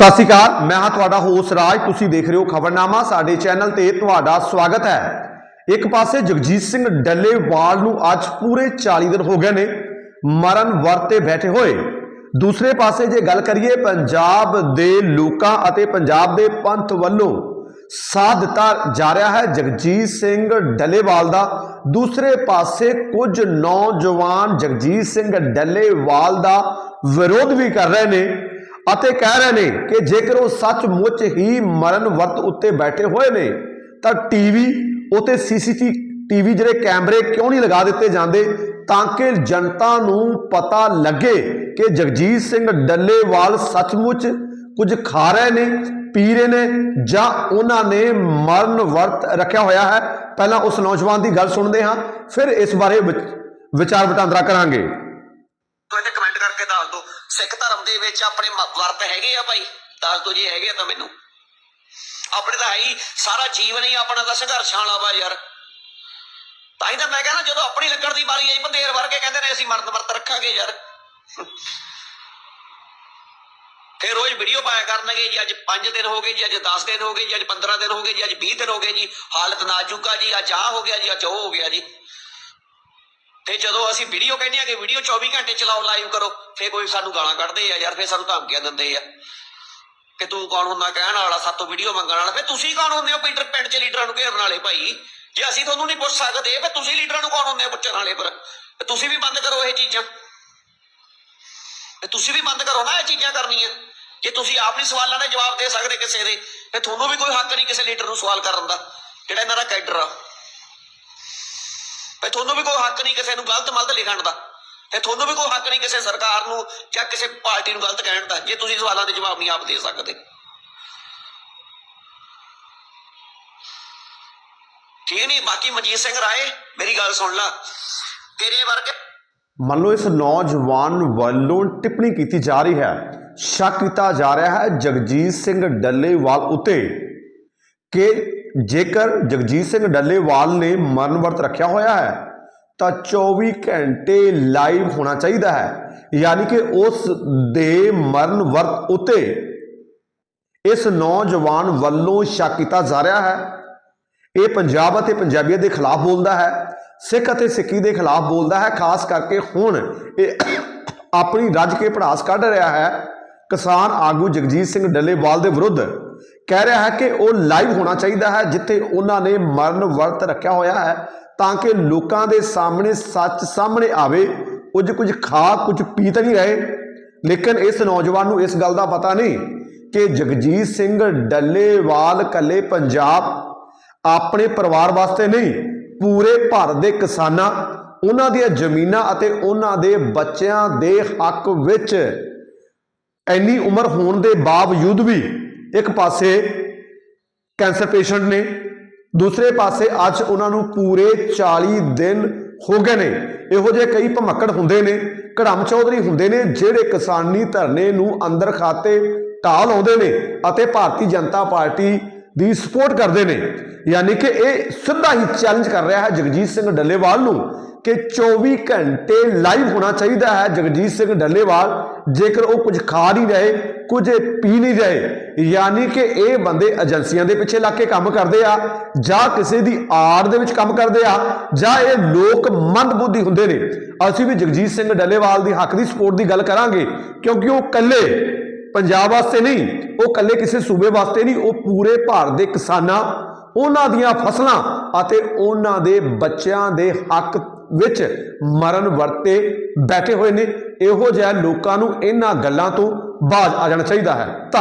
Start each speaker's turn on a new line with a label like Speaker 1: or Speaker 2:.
Speaker 1: ਸਤਿ ਸ਼੍ਰੀ ਅਕਾਲ, ਮੈਂ ਹਾਂ ਤੁਹਾਡਾ ਹੋਸ ਰਾਜ, ਤੁਸੀਂ ਦੇਖ ਰਹੇ ਹੋ ਖਬਰਨਾਮਾ, ਸਾਡੇ ਚੈਨਲ ਤੇ ਤੁਹਾਡਾ ਸਵਾਗਤ ਹੈ। ਇੱਕ ਪਾਸੇ ਜਗਜੀਤ ਸਿੰਘ ਡੱਲੇਵਾਲ ਨੂੰ ਅੱਜ ਪੂਰੇ 40 ਦਿਨ ਹੋ ਗਏ ਨੇ ਮਰਨ ਵਰਤੇ ਬੈਠੇ ਹੋਏ। ਦੂਸਰੇ ਪਾਸੇ ਜੇ ਗੱਲ ਕਰੀਏ, ਪੰਜਾਬ ਦੇ ਲੋਕਾਂ ਅਤੇ ਪੰਜਾਬ ਦੇ ਪੰਥ ਵੱਲੋਂ ਸਾਥ ਦਿੱਤਾ ਜਾ ਰਿਹਾ ਹੈ ਜਗਜੀਤ ਸਿੰਘ ਡੱਲੇਵਾਲ ਦਾ। ਦੂਸਰੇ ਪਾਸੇ ਕੁਝ ਨੌਜਵਾਨ ਜਗਜੀਤ ਸਿੰਘ ਡੱਲੇਵਾਲ ਦਾ ਵਿਰੋਧ ਵੀ ਕਰ ਰਹੇ ਨੇ। ਅਤੇ ਕਹਿ ਰਹੇ ਨੇ ਕਿ ਜੇਕਰ ਉਹ ਸੱਚਮੁੱਚ ਹੀ ਮਰਨ ਵਰਤ ਉੱਤੇ ਬੈਠੇ ਹੋਏ ਨੇ, ਤਾਂ ਟੀਵੀ ਉਤੇ ਸੀਸੀਟੀ ਟੀਵੀ ਜਿਹੜੇ ਕੈਮਰੇ ਕਿਉਂ ਨਹੀਂ ਲਗਾ ਦਿੱਤੇ ਜਾਂਦੇ? ਤਾਂ ਕਿ ਜਨਤਾ ਨੂੰ ਪਤਾ ਲੱਗੇ ਕਿ ਜਗਜੀਤ ਸਿੰਘ ਡੱਲੇਵਾਲ ਸੱਚਮੁੱਚ ਕੁਝ ਖਾ ਰਹੇ ਨੇ, ਪੀ ਰਹੇ ਨੇ, ਜਾਂ ਉਹਨਾਂ ਨੇ ਮਰਨ ਵਰਤ ਰੱਖਿਆ ਹੋਇਆ ਹੈ। ਪਹਿਲਾਂ ਉਸ ਨੌਜਵਾਨ ਦੀ ਗੱਲ ਸੁਣਦੇ ਹਾਂ, ਫਿਰ ਇਸ ਬਾਰੇ ਵਿਚ- ਵਿਚਾਰ ਵਟਾਂਦਰਾ ਕਰਾਂਗੇ
Speaker 2: ਤੂੰ ਇੱਥੇ ਕਮੈਂਟ ਕਰਕੇ ਦੱਸ ਦੋ ਸਿੱਖ ਧਰਮ ਦੇ ਵਿੱਚ ਆਪਣੇ ਵਰਤ ਹੈਗੇ ਆ ਭਾਈ। ਦੱਸ ਦੋ ਜੇ ਹੈਗੇ ਤਾਂ ਮੈਨੂੰ। ਆਪਣੇ ਤਾਂ ਹੈ ਹੀ, ਸਾਰਾ ਜੀਵਨ ਹੀ ਆਪਣਾ ਦਾ ਸੰਘਰਸ਼ਾਂ ਵਾਲਾ ਵਾ ਯਾਰ। ਤਾਂ ਹੀ ਤਾਂ ਮੈਂ ਕਹਿੰਦਾ ਜਦੋਂ ਆਪਣੀ ਲੱਗਣ ਦੀ ਵਾਰੀ ਆਈ, ਬੰਦੇਰ ਵਰਗੇ ਕਹਿੰਦੇ ਨੇ ਅਸੀਂ ਮਰਨ ਵਰਤ ਰੱਖਾਂਗੇ ਯਾਰ। ਫਿਰ ਰੋਜ਼ ਵੀਡੀਓ ਪਾਇਆ ਕਰਨਗੇ ਜੀ, ਅੱਜ 5 ਦਿਨ ਹੋ ਗਏ ਜੀ, ਅੱਜ 10 ਦਿਨ ਹੋ ਗਏ ਜੀ, ਅੱਜ 15 ਦਿਨ ਹੋ ਗਏ ਜੀ, ਅੱਜ 20 ਦਿਨ ਹੋ ਗਏ ਜੀ। ਹਾਲਤ ਨਾਜ਼ੁਕ ਆ ਜੀ, ਅੱਜ ਆਹ ਹੋ ਗਿਆ ਜੀ, ਅੱਜ ਉਹ ਹੋ ਗਿਆ ਜੀ। ਤੇ ਜਦੋਂ ਅਸੀਂ ਵੀਡੀਓ ਕਹਿੰਦੇ ਆ ਕਿ ਵੀਡੀਓ 24 ਘੰਟੇ ਚਲਾਓ ਲਾਈਵ ਕਰੋ ਫੇ ਕੋਈ ਸਾਨੂੰ ਗਾਲਾਂ ਕੱਢਦੇ ਆ ਯਾਰ ਫੇ ਸਾਨੂੰ ਧਮਕੀਆਂ ਦਿੰਦੇ ਆ। ਕਿ ਤੂੰ ਕੌਣ ਹੁੰਦਾ ਕਹਿਣ ਵਾਲਾ ਸਾਤੋਂ ਵੀਡੀਓ ਮੰਗਣ ਵਾਲਾ ਫੇ ਤੁਸੀਂ ਕੌਣ ਹੁੰਦੇ ਹੋ? ਪੀਟਰ ਪਿੰਡ 'ਚ ਲੀਡਰਾਂ ਨੂੰ ਘੇਰਨ ਵਾਲੇ ਭਾਈ। ਜੇ ਅਸੀਂ ਤੁਹਾਨੂੰ ਨਹੀਂ ਪੁੱਛ ਸਕਦੇ ਫੇ ਤੁਸੀਂ ਲੀਡਰਾਂ ਨੂੰ ਕੌਣ ਹੁੰਦੇ ਹੋ ਪੁੱਛਣ ਵਾਲੇ ਪਰ ਤੁਸੀਂ ਵੀ ਬੰਦ ਕਰੋ ਇਹ ਚੀਜ਼ਾਂ। ਤੇ ਤੁਸੀਂ ਵੀ ਬੰਦ ਕਰੋ ਨਾ ਇਹ ਚੀਜ਼ਾਂ ਕਰਨੀਆਂ। ਜੇ ਤੁਸੀਂ ਆਪ ਨਹੀਂ ਸਵਾਲਾਂ ਦੇ ਜਵਾਬ ਦੇ ਸਕਦੇ ਕਿਸੇ ਦੇ ਤੇ ਤੁਹਾਨੂੰ ਵੀ ਕੋਈ ਹੱਕ ਨਹੀਂ ਕਿਸੇ ਲੀਡਰ ਨੂੰ ਸਵਾਲ ਕਰਨ ਦਾ, ਜਿਹੜਾ ਇਹਨਾਂ ਦਾ ਕੈਡਰ ਆ। ਤੇ ਤੁਹਾਨੂੰ ਵੀ ਕੋਈ ਹੱਕ ਨਹੀਂ ਕਿਸੇ ਨੂੰ ਗਲਤ ਮਲਤ ਲਿਖਣ ਦਾ। ਤੇ ਤੁਹਾਨੂੰ ਵੀ ਕੋਈ ਹੱਕ ਨਹੀਂ ਕਿਸੇ ਸਰਕਾਰ ਨੂੰ ਜਾਂ ਕਿਸੇ ਪਾਰਟੀ ਨੂੰ ਗਲਤ ਕਹਿਣ ਦਾ, ਜੇ ਤੁਸੀਂ ਸਵਾਲਾਂ ਦੇ ਜਵਾਬ ਨਹੀਂ ਆਪ ਦੇ ਸਕਦੇ। ਠੀਕ ਨਹੀਂ? ਬਾਕੀ ਮਨਜੀਤ ਸਿੰਘ ਰਾਏ, ਮੇਰੀ ਗੱਲ ਸੁਣ ਲੈ। ਤੇਰੇ ਵਰਗੇ
Speaker 1: ਮੰਨ ਲਓ ਇਸ ਨੌਜਵਾਨ ਵੱਲੋਂ ਟਿੱਪਣੀ ਕੀਤੀ ਜਾ ਰਹੀ ਹੈ। ਸ਼ੱਕ ਕੀਤਾ ਜਾ ਰਿਹਾ ਹੈ ਜਗਜੀਤ ਸਿੰਘ ਡੱਲੇਵਾਲ ਉਤੇ ਕਿ ਜੇਕਰ ਜਗਜੀਤ ਸਿੰਘ ਡੱਲੇਵਾਲ ਨੇ ਮਰਨ ਵਰਤ ਰੱਖਿਆ ਹੋਇਆ ਹੈ, ਤਾਂ 24 ਘੰਟੇ ਲਾਈਵ ਹੋਣਾ ਚਾਹੀਦਾ ਹੈ। ਯਾਨੀ ਕਿ ਉਸ ਦੇ ਮਰਨ ਵਰਤ ਉਤੇ ਇਸ ਨੌਜਵਾਨ ਵੱਲੋਂ ਸ਼ੱਕ ਕੀਤਾ ਜਾ ਰਿਹਾ ਹੈ। ਇਹ ਪੰਜਾਬ ਅਤੇ ਪੰਜਾਬੀਅਤ ਦੇ ਖਿਲਾਫ ਬੋਲਦਾ ਹੈ, ਸਿੱਖ ਅਤੇ ਸਿੱਖੀ ਦੇ ਖਿਲਾਫ ਬੋਲਦਾ ਹੈ, ਖਾਸ ਕਰਕੇ ਹੁਣ ਇਹ ਆਪਣੀ ਰੱਜ ਕੇ ਪੜਾਸ ਕੱਢ ਰਿਹਾ ਹੈ। ਕਿਸਾਨ ਆਗੂ ਜਗਜੀਤ ਸਿੰਘ ਡੱਲੇਵਾਲ ਦੇ ਵਿਰੁੱਧ ਕਹਿ ਰਿਹਾ ਹੈ ਕਿ ਉਹ ਲਾਈਵ ਹੋਣਾ ਚਾਹੀਦਾ ਹੈ, ਜਿੱਥੇ ਉਹਨਾਂ ਨੇ ਮਰਨ ਵਰਤ ਰੱਖਿਆ ਹੋਇਆ ਹੈ, ਤਾਂ ਕਿ ਲੋਕਾਂ ਦੇ ਸਾਹਮਣੇ ਸੱਚ ਸਾਹਮਣੇ ਆਵੇ, ਕੁਝ ਕੁਝ ਖਾ, ਕੁਝ ਪੀ ਤਾਂ ਨਹੀਂ ਰਹੇ। ਲੇਕਿਨ ਇਸ ਨੌਜਵਾਨ ਨੂੰ ਇਸ ਗੱਲ ਦਾ ਪਤਾ ਨਹੀਂ ਕਿ ਜਗਜੀਤ ਸਿੰਘ ਡੱਲੇਵਾਲ ਕੱਲੇ ਪੰਜਾਬ ਆਪਣੇ ਪਰਿਵਾਰ ਵਾਸਤੇ ਨਹੀਂ, ਪੂਰੇ ਭਾਰਤ ਦੇ ਕਿਸਾਨਾਂ, ਉਹਨਾਂ ਦੀਆਂ ਜ਼ਮੀਨਾਂ ਅਤੇ ਉਹਨਾਂ ਦੇ ਬੱਚਿਆਂ ਦੇ ਹੱਕ ਵਿੱਚ ਇੰਨੀ ਉਮਰ ਹੋਣ ਦੇ ਬਾਵਜੂਦ ਵੀ ਇੱਕ ਪਾਸੇ ਕੈਂਸਰ ਪੇਸ਼ੈਂਟ ਨੇ, ਦੂਸਰੇ ਪਾਸੇ ਅੱਜ ਉਹਨਾਂ ਨੂੰ ਪੂਰੇ 40 ਦਿਨ ਹੋ ਗਏ ਨੇ। ਇਹੋ ਜਿਹੇ ਕਈ ਭਮੱਕੜ ਹੁੰਦੇ ਨੇ ਕੜਮ ਚੌਧਰੀ ਹੁੰਦੇ ਨੇ, ਜਿਹੜੇ ਕਿਸਾਨੀ ਧਰਨੇ ਨੂੰ ਅੰਦਰ ਖਾਤੇ ਢਾਹ ਲਾਉਂਦੇ ਨੇ ਅਤੇ ਭਾਰਤੀ ਜਨਤਾ ਪਾਰਟੀ ਦੀ ਸਪੋਰਟ ਕਰਦੇ ਨੇ। ਯਾਨੀ ਕਿ ਇਹ ਸਿੱਧਾ ਹੀ ਚੈਲੰਜ ਕਰ ਰਿਹਾ ਹੈ ਜਗਜੀਤ ਸਿੰਘ ਡੱਲੇਵਾਲ ਨੂੰ ਕਿ 24 ਘੰਟੇ ਲਾਈਵ ਹੋਣਾ ਚਾਹੀਦਾ ਹੈ ਜਗਜੀਤ ਸਿੰਘ ਡੱਲੇਵਾਲ, ਜੇਕਰ ਉਹ ਕੁਝ ਖਾ ਨਹੀਂ ਰਹੇ, ਕੁਝ ਪੀ ਨਹੀਂ ਰਹੇ। ਯਾਨੀ ਕਿ ਇਹ ਬੰਦੇ ਏਜੰਸੀਆਂ ਦੇ ਪਿੱਛੇ ਲੱਗ ਕੇ ਕੰਮ ਕਰਦੇ ਆ, ਜਾਂ ਕਿਸੇ ਦੀ ਆੜ ਦੇ ਵਿੱਚ ਕੰਮ ਕਰਦੇ ਆ, ਜਾਂ ਇਹ ਲੋਕ ਮੰਦਬੁੱਧੀ ਹੁੰਦੇ ਨੇ। ਅਸੀਂ ਵੀ ਜਗਜੀਤ ਸਿੰਘ ਡੱਲੇਵਾਲ ਦੀ ਹੱਕ ਦੀ ਸਪੋਰਟ ਦੀ ਗੱਲ ਕਰਾਂਗੇ, ਕਿਉਂਕਿ ਉਹ ਇਕੱਲੇ ਪੰਜਾਬ ਵਾਸਤੇ ਨਹੀਂ ਉਹ ਇਕੱਲੇ ਕਿਸੇ ਸੂਬੇ ਵਾਸਤੇ ਨਹੀਂ, ਉਹ ਪੂਰੇ ਭਾਰਤ ਦੇ ਕਿਸਾਨਾਂ, ਉਹਨਾਂ ਦੀਆਂ ਫਸਲਾਂ ਅਤੇ ਉਹਨਾਂ ਦੇ ਬੱਚਿਆਂ ਦੇ ਹੱਕ ਵਿੱਚ ਮਰਨ ਵਰਤੇ ਬੈਠੇ ਹੋਏ ਨੇ। ਇਹੋ ਜਿਹਾ ਲੋਕਾਂ ਨੂੰ ਇਹਨਾਂ ਗੱਲਾਂ ਤੋਂ ਬਾਜ਼ ਆ ਜਾਣਾ ਚਾਹੀਦਾ ਹੈ। ਧੰਨ-